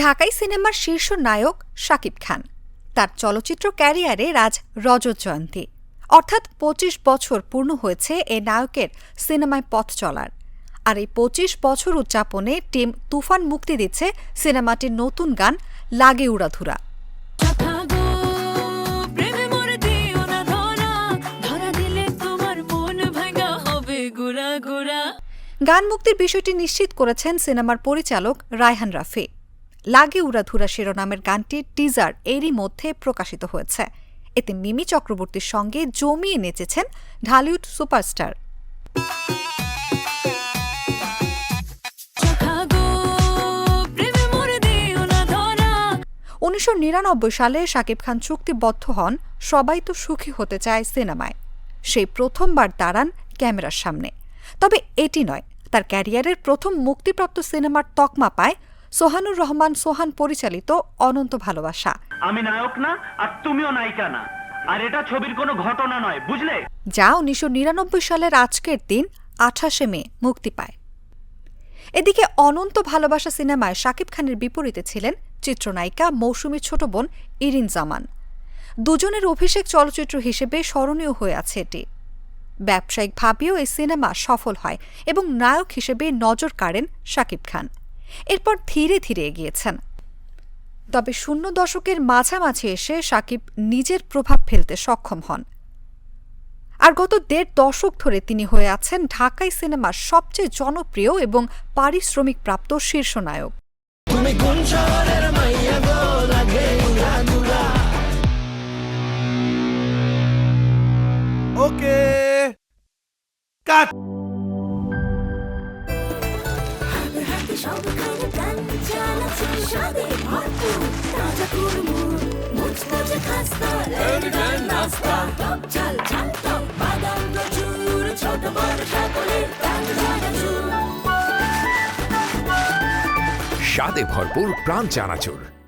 ঢাকাই সিনেমার শীর্ষ নায়ক শাকিব খান। তার চলচ্চিত্র ক্যারিয়ারে রাজ রজত জয়ন্তী। অর্থাৎ পঁচিশ বছর পূর্ণ হয়েছে এ নায়কের সিনেমায় পথ চলার। আর এই পঁচিশ বছর উদযাপনে টিম তুফান মুক্তি দিচ্ছে সিনেমাটির নতুন গান লাগে উড়াধুরা গান মুক্তির বিষয়টি নিশ্চিত করেছেন সিনেমার পরিচালক রায়হান রাফি। লাগে উড়াধুরা শিরোনামের গানটির টিজার এরই মধ্যে প্রকাশিত হয়েছে। এতে মিমি চক্রবর্তীর সঙ্গে জমিয়ে নেচেছেন ঢালিউড সুপারস্টার। উনিশশো নিরানব্বই সালে শাকিব খান চুক্তিবদ্ধ হন সবাই তো সুখী হতে চায় সিনেমায়। সেই প্রথমবার দাঁড়ান ক্যামেরার সামনে। তবে এটি নয় তার ক্যারিয়ারের প্রথম মুক্তিপ্রাপ্ত সিনেমার তকমা পায় সোহানুর রহমান সোহান পরিচালিত অনন্ত ভালোবাসা। আমি নায়ক না আর তুমিও নায়িকা না। আর এটা ছবির কোনো ঘটনা নয় বুঝলে? যা উনিশশো নিরানব্বই সালের আজকের দিন আঠাশে মে মুক্তি পায়। এদিকে অনন্ত ভালোবাসা সিনেমায় শাকিব খানের বিপরীতে ছিলেন চিত্রনায়িকা মৌসুমী ছোট বোন ইরিন জামান। দুজনের অভিষেক চলচ্চিত্র হিসেবে স্মরণীয় হয়ে আছে এটি। ব্যবসায়িকভাবেও এই সিনেমা সফল হয় এবং নায়ক হিসেবে নজর কাড়েন শাকিব খান। এরপর ধীরে ধীরে এগিয়েছেন। তবে শূন্য দশকের মাঝামাঝি এসে সাকিব নিজের প্রভাব ফেলতে সক্ষম হন। আর গত দেড় দশক ধরে তিনি হয়ে আছেন ঢাকাই সিনেমার সবচেয়ে জনপ্রিয় এবং পারিশ্রমিক প্রাপ্ত শীর্ষ নায়ক ওকে। কাট। সবখানে ভরপুর ভরপুর প্রাণ চানাচুর।